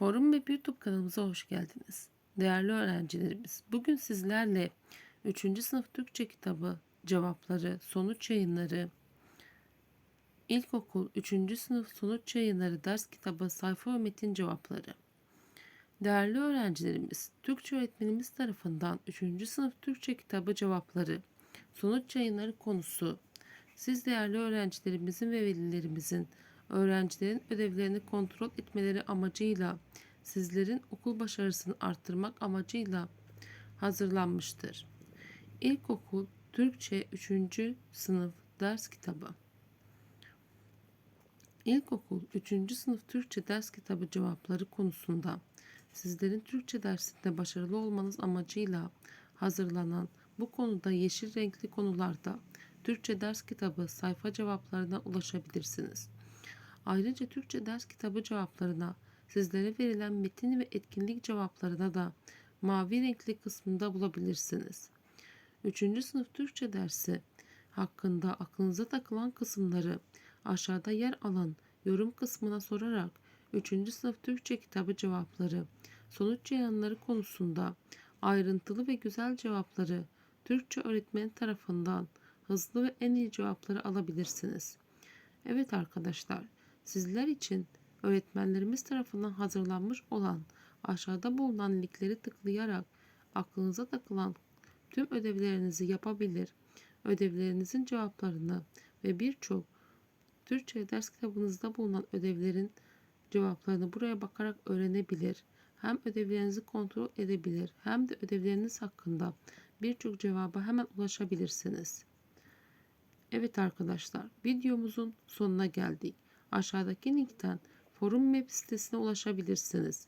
Forum ve YouTube kanalımıza hoş geldiniz. Değerli öğrencilerimiz, bugün sizlerle 3. sınıf Türkçe kitabı cevapları, sonuç yayınları, İlkokul 3. sınıf sonuç yayınları ders kitabı sayfa ve metin cevapları. Değerli öğrencilerimiz, Türkçe öğretmenimiz tarafından 3. sınıf Türkçe kitabı cevapları, sonuç yayınları konusu, siz değerli öğrencilerimizin ve velilerimizin öğrencilerin ödevlerini kontrol etmeleri amacıyla sizlerin okul başarısını arttırmak amacıyla hazırlanmıştır. İlkokul Türkçe 3. sınıf ders kitabı. İlkokul 3. sınıf Türkçe ders kitabı cevapları konusunda sizlerin Türkçe dersinde başarılı olmanız amacıyla hazırlanan bu konuda yeşil renkli konularda Türkçe ders kitabı sayfa cevaplarına ulaşabilirsiniz. Ayrıca Türkçe ders kitabı cevaplarına sizlere verilen metin ve etkinlik cevaplarına da mavi renkli kısmında bulabilirsiniz. 3. sınıf Türkçe dersi hakkında aklınıza takılan kısımları aşağıda yer alan yorum kısmına sorarak 3. sınıf Türkçe kitabı cevapları, sonuç yayınları konusunda ayrıntılı ve güzel cevapları Türkçe öğretmen tarafından hızlı ve en iyi cevapları alabilirsiniz. Evet arkadaşlar, sizler için öğretmenlerimiz tarafından hazırlanmış olan aşağıda bulunan linkleri tıklayarak aklınıza takılan tüm ödevlerinizi yapabilir, ödevlerinizin cevaplarını ve birçok Türkçe ders kitabınızda bulunan ödevlerin cevaplarını buraya bakarak öğrenebilir. Hem ödevlerinizi kontrol edebilir hem de ödevleriniz hakkında birçok cevaba hemen ulaşabilirsiniz. Evet arkadaşlar videomuzun sonuna geldik. Aşağıdaki linkten forum web sitesine ulaşabilirsiniz.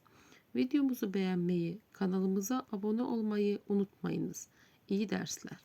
Videomuzu beğenmeyi, kanalımıza abone olmayı unutmayınız. İyi dersler.